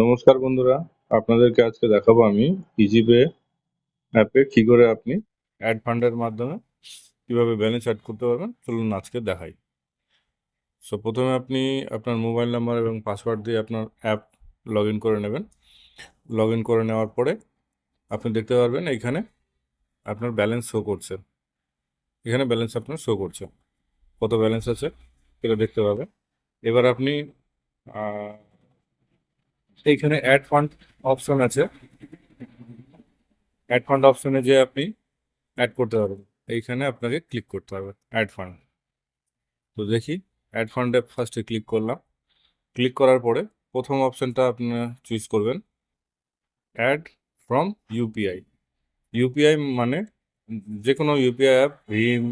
নমস্কার বন্ধুরা, আপনাদেরকে আজকে দেখাবো আমি ইজিপে অ্যাপে কি করে আপনি অ্যাড ফান্ডের মাধ্যমে কীভাবে ব্যালেন্স অ্যাড করতে পারবেন। চলুন আজকে দেখাই। সো প্রথমে আপনি আপনার মোবাইল নাম্বার এবং পাসওয়ার্ড দিয়ে আপনার অ্যাপ লগ করে নেবেন। লগ করে নেওয়ার পরে আপনি দেখতে পারবেন এইখানে আপনার ব্যালেন্স শো করছে। এখানে ব্যালেন্স আপনার শো করছে। কত ব্যালেন্স আছে সেটা দেখতে পাবেন। এবার আপনি এইখানে অ্যাড ফান্ড অপশন আছে। অ্যাড ফান্ড অপশনে যে আপনি অ্যাড করতে পারবেন। এইখানে আপনাকে ক্লিক করতে হবে অ্যাড ফান্ড তো দেখি অ্যাড ফান্ডে ফার্স্টে ক্লিক করলাম। ক্লিক করার পরে প্রথম অপশনটা আপনি চুজ করবেন। অ্যাড ফ্রম ইউপিআই ইউপিআই মানে যে কোনো ইউপিআই অ্যাপ ভীম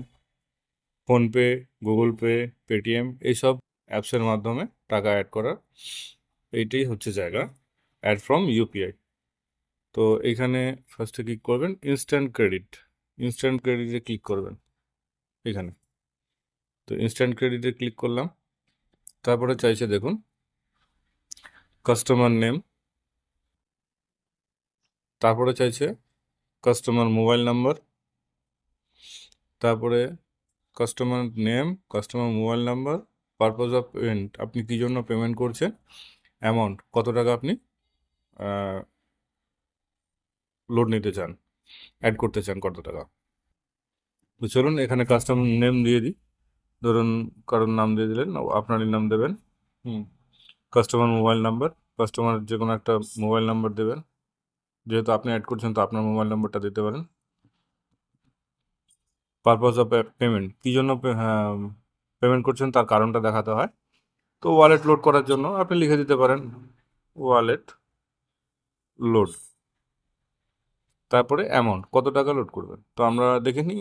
ফোনপে গুগল পে পেটিএম এইসব অ্যাপসের মাধ্যমে টাকা অ্যাড করার এইটাই হচ্ছে জায়গা অ্যাড ফ্রম ইউপিআই তো এখানে ফার্স্টে ক্লিক করবেন ইনস্ট্যান্ট ক্রেডিট ইনস্ট্যান্ট ক্রেডিটে ক্লিক করবেন, এখানে। তো ইনস্ট্যান্ট ক্রেডিটে ক্লিক করলাম, তারপরে চাইছে দেখুন কাস্টমার নেম তারপরে চাইছে কাস্টমার মোবাইল নাম্বার তারপরে customer name customer mobile number purpose of payment আপনি কী জন্য পেমেন্ট করছেন? অ্যামাউন্ট কত টাকা আপনি লোড নিতে চান অ্যাড করতে চান কত টাকা? তো চলুন এখানে কাস্টমার নেম দিয়ে দিই। ধরুন কারোর নাম দিয়ে দিলেন, আপনারই নাম দেবেন। হুম। কাস্টমার মোবাইল নাম্বার কাস্টমার যে কোনো একটা মোবাইল নাম্বার দেবেন। যেহেতু আপনি অ্যাড করছেন, তো আপনার মোবাইল নাম্বারটা দিতে পারেন। পারপাস অফ পেমেন্ট কী জন্য পেমেন্ট করছেন, তার কারণটা দেখাতে হয়। তো ওয়ালেট লোড করার জন্য আপনি লিখে দিতে পারেন ওয়ালেট লোড তারপরে অ্যামাউন্ট কত টাকা লোড করবেন? তো আমরা দেখে নিই,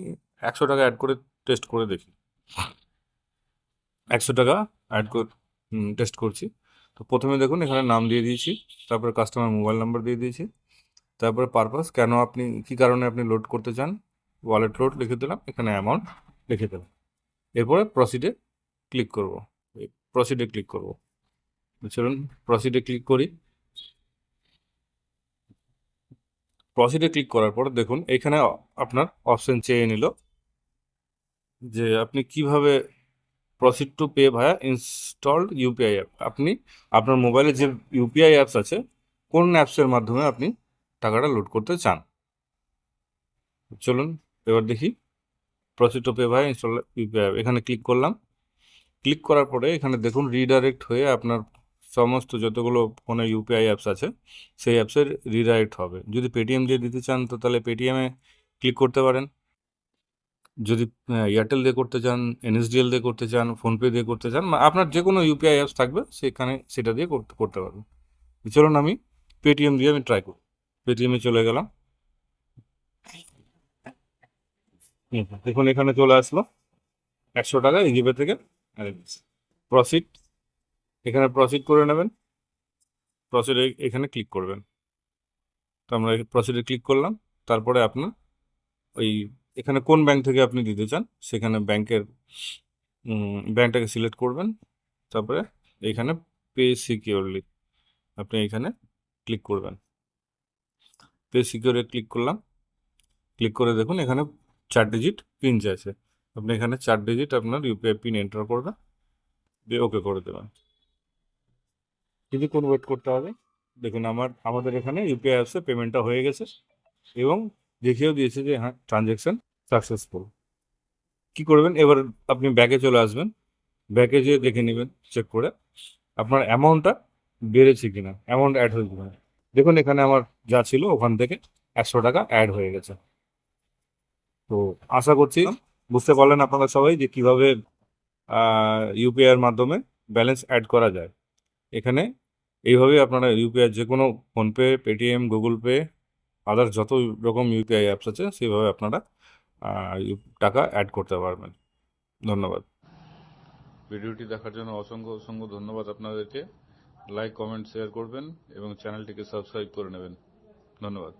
একশো টাকা অ্যাড করে টেস্ট করে দেখি। একশো টাকা অ্যাড করে টেস্ট করছি। তো প্রথমে দেখুন, এখানে নাম দিয়ে দিয়েছি, তারপরে কাস্টমার মোবাইল নাম্বার দিয়ে দিয়েছি, তারপরে পারপাস কেন আপনি, কী কারণে আপনি লোড করতে চান? ওয়ালেট লোড লিখে দিলাম, এখানে অ্যামাউন্ট লিখে দিলাম। এরপরে প্রসিডে ক্লিক করব। প্রসিডে ক্লিক করব। চলুন প্রসিডে ক্লিক করি। প্রসিডে ক্লিক করার পর দেখুন, এখানে আপনার অপশন চেয়ে নিল যে আপনি কীভাবে proceed to pay via installed UPI app আপনি আপনার মোবাইলে যে ইউপিআই অ্যাপস আছে, কোন অ্যাপসের মাধ্যমে আপনি টাকাটা লোড করতে চান? চলুন, এবার দেখি। Proceed to pay via install UPI app এখানে ক্লিক করলাম। ক্লিক করার পরে এখানে দেখুন রিডাইরেক্ট হয়ে আপনার সমস্ত যতগুলো ফোনে ইউপিআই অ্যাপস আছে, সেই অ্যাপসের রিডাইরেক্ট হবে। যদি পেটিএম দিয়ে দিতে চান তো তাহলে পেটিএমে ক্লিক করতে পারেন। যদি এয়ারটেল দিয়ে করতে চান এনএসডিএল দিয়ে করতে চান ফোনপে দিয়ে করতে চান আপনার যে কোনো ইউপিআই অ্যাপস থাকবে, সেখানে সেটা দিয়ে করতে করতে পারবেন। চলুন আমি পেটিএম দিয়ে আমি ট্রাই করি। পেটিএমে চলে গেলাম। দেখুন এখানে চলে আসলো। একশো টাকা ইজিপে থেকে। প্রসিড এখানে প্রসিড করে নেবেন। প্রসিড এখানে ক্লিক করবেন। তো আমরা প্রসিডে ক্লিক করলাম। তারপরে আপনার ওই, এখানে কোন ব্যাংক থেকে আপনি দিতে চান, সেখানে ব্যাংকের ব্যাংকটাকে সিলেক্ট করবেন। তারপরে এখানে পে সিকিউরলি আপনি এখানে ক্লিক করবেন। পে সিকিউরে ক্লিক করলাম। ক্লিক করে দেখুন এখানে চার ডিজিট পিন চাইছে আপনি এখানে চার ডিজিট আপনার ইউপিআই পিন এন্টার করবেন দিয়ে ওকে করে দেবেন। কিছুক্ষণ ওয়েট করতে হবে? দেখুন আমার আমাদের এখানে ইউপিআই অ্যাপসে পেমেন্টটা হয়ে গেছে এবং দেখিয়েও দিয়েছে যে হ্যাঁ ট্রানজ্যাকশন সাকসেসফুল কি করবেন? এবার আপনি ব্যাকে চলে আসবেন ব্যাকে যেয়ে দেখে নেবেন চেক করে আপনার অ্যামাউন্টটা বেড়েছে কিনা অ্যামাউন্ট অ্যাড হয়েছে কিনা। দেখুন এখানে আমার যা ছিল ওখান থেকে একশো টাকা অ্যাড হয়ে গেছে। তো আশা করছি বুঝতে পারলেন আপনারা সবাই যে কীভাবে ইউপিআই এর মাধ্যমে ব্যালেন্স অ্যাড করা যায়। এখানে এইভাবেই আপনারা ইউপিআই যে কোনো PhonePe Paytm Google Pay others যত রকম ইউপিআই অ্যাপস আছে, সেইভাবে আপনারা টাকা অ্যাড করতে পারবেন। ধন্যবাদ। ভিডিওটি দেখার জন্য অসংখ্য অসংখ্য ধন্যবাদ আপনাদেরকে। লাইক কমেন্ট শেয়ার করবেন এবং চ্যানেলটিকে সাবস্ক্রাইব করে নেবেন। ধন্যবাদ।